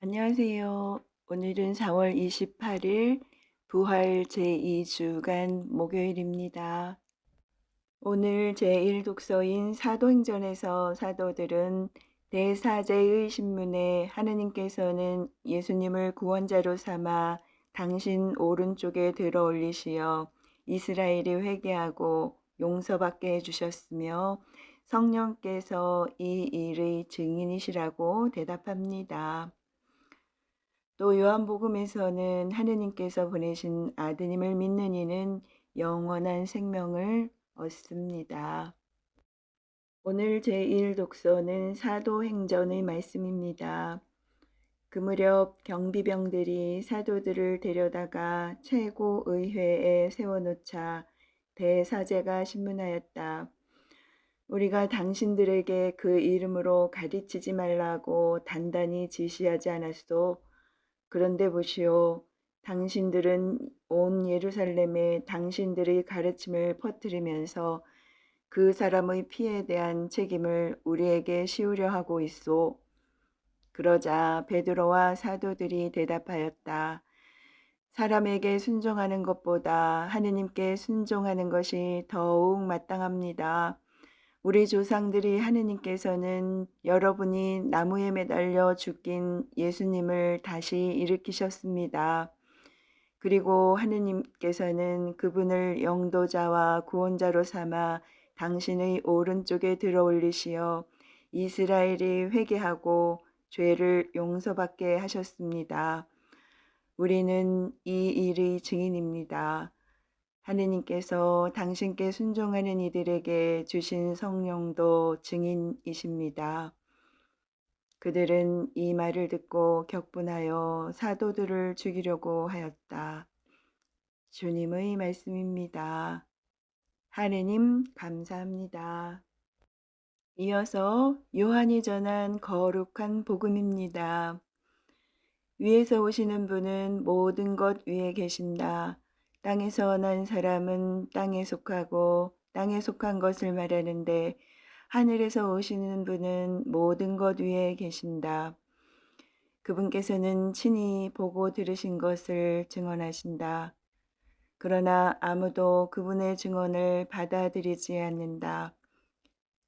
안녕하세요. 오늘은 4월 28일 부활 제2주간 목요일입니다. 오늘 제1독서인 사도행전에서 사도들은 대사제의 신문에 하느님께서는 예수님을 구원자로 삼아 당신 오른쪽에 들어 올리시어 이스라엘이 회개하고 용서받게 해주셨으며 성령께서 이 일의 증인이시라고 대답합니다. 또 요한복음에서는 하느님께서 보내신 아드님을 믿는 이는 영원한 생명을 얻습니다. 오늘 제1독서는 사도행전의 말씀입니다. 그 무렵 경비병들이 사도들을 데려다가 최고의회에 세워놓자 대사제가 신문하였다. 우리가 당신들에게 그 이름으로 가르치지 말라고 단단히 지시하지 않았소. 그런데 보시오. 당신들은 온 예루살렘에 당신들의 가르침을 퍼뜨리면서 그 사람의 피에 대한 책임을 우리에게 씌우려 하고 있소. 그러자 베드로와 사도들이 대답하였다. 사람에게 순종하는 것보다 하느님께 순종하는 것이 더욱 마땅합니다. 우리 조상들이 하느님께서는 여러분이 나무에 매달려 죽긴 예수님을 다시 일으키셨습니다. 그리고 하느님께서는 그분을 영도자와 구원자로 삼아 당신의 오른쪽에 들어 올리시어 이스라엘이 회개하고 죄를 용서받게 하셨습니다. 우리는 이 일의 증인입니다. 하느님께서 당신께 순종하는 이들에게 주신 성령도 증인이십니다. 그들은 이 말을 듣고 격분하여 사도들을 죽이려고 하였다. 주님의 말씀입니다. 하느님 감사합니다. 이어서 요한이 전한 거룩한 복음입니다. 위에서 오시는 분은 모든 것 위에 계신다. 땅에서 난 사람은 땅에 속하고 땅에 속한 것을 말하는데 하늘에서 오시는 분은 모든 것 위에 계신다. 그분께서는 친히 보고 들으신 것을 증언하신다. 그러나 아무도 그분의 증언을 받아들이지 않는다.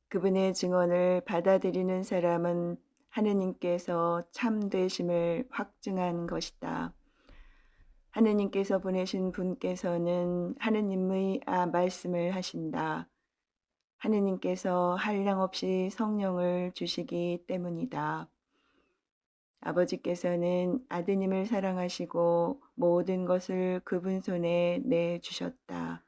그분의 증언을 받아들이는 사람은 하느님께서 참되심을 확증한 것이다. 하느님께서 보내신 분께서는 하느님의 아, 말씀을 하신다. 하느님께서 한량 없이 성령을 주시기 때문이다. 아버지께서는 아드님을 사랑하시고 모든 것을 그분 손에 내주셨다.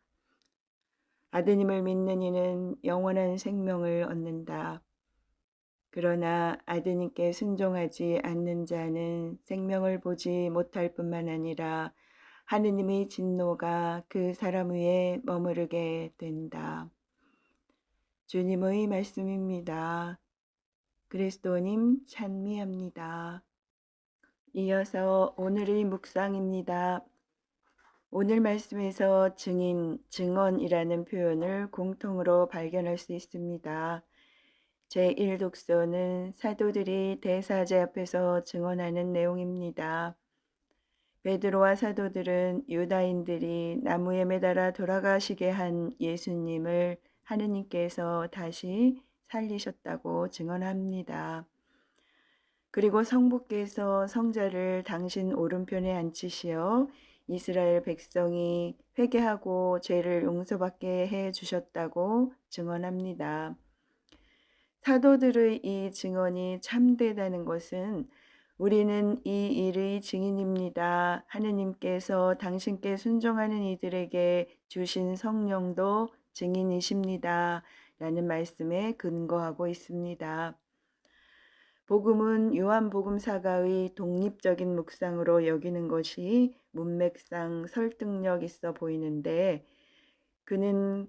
아드님을 믿는 이는 영원한 생명을 얻는다. 그러나 아드님께 순종하지 않는 자는 생명을 보지 못할 뿐만 아니라 하느님의 진노가 그 사람 위에 머무르게 된다. 주님의 말씀입니다. 그리스도님 찬미합니다. 이어서 오늘의 묵상입니다. 오늘 말씀에서 증인, 증언이라는 표현을 공통으로 발견할 수 있습니다. 제1독서는 사도들이 대사제 앞에서 증언하는 내용입니다. 베드로와 사도들은 유다인들이 나무에 매달아 돌아가시게 한 예수님을 하느님께서 다시 살리셨다고 증언합니다. 그리고 성부께서 성자를 당신 오른편에 앉히시어 이스라엘 백성이 회개하고 죄를 용서받게 해 주셨다고 증언합니다. 사도들의 이 증언이 참되다는 것은 우리는 이 일의 증인입니다. 하느님께서 당신께 순종하는 이들에게 주신 성령도 증인이십니다. 라는 말씀에 근거하고 있습니다. 복음은 요한복음사가의 독립적인 묵상으로 여기는 것이 문맥상 설득력 있어 보이는데 그는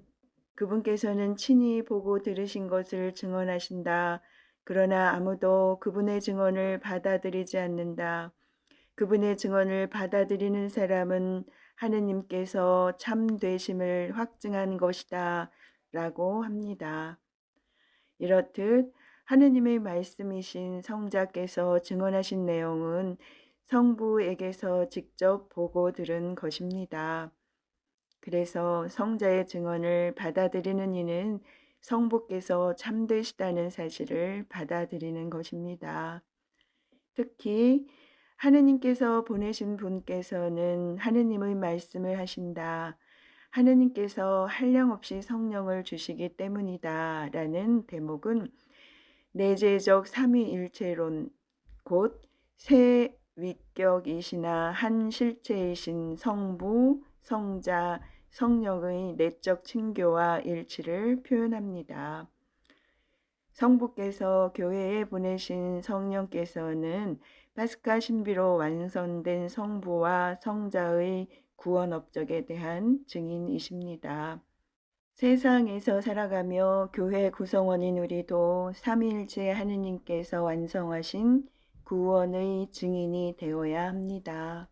그분께서는 친히 보고 들으신 것을 증언하신다. 그러나 아무도 그분의 증언을 받아들이지 않는다. 그분의 증언을 받아들이는 사람은 하느님께서 참되심을 확증한 것이다. 라고 합니다. 이렇듯 하느님의 말씀이신 성자께서 증언하신 내용은 성부에게서 직접 보고 들은 것입니다. 그래서 성자의 증언을 받아들이는 이는 성부께서 참되시다는 사실을 받아들이는 것입니다. 특히 하느님께서 보내신 분께서는 하느님의 말씀을 하신다. 하느님께서 한량없이 성령을 주시기 때문이다. 라는 대목은 내재적 삼위일체론, 곧 세 위격이시나 한 실체이신 성부, 성자, 성령의 내적 친교와 일치를 표현합니다. 성부께서 교회에 보내신 성령께서는 파스카 신비로 완성된 성부와 성자의 구원 업적에 대한 증인이십니다. 세상에서 살아가며 교회 구성원인 우리도 삼위일체 하느님께서 완성하신 구원의 증인이 되어야 합니다.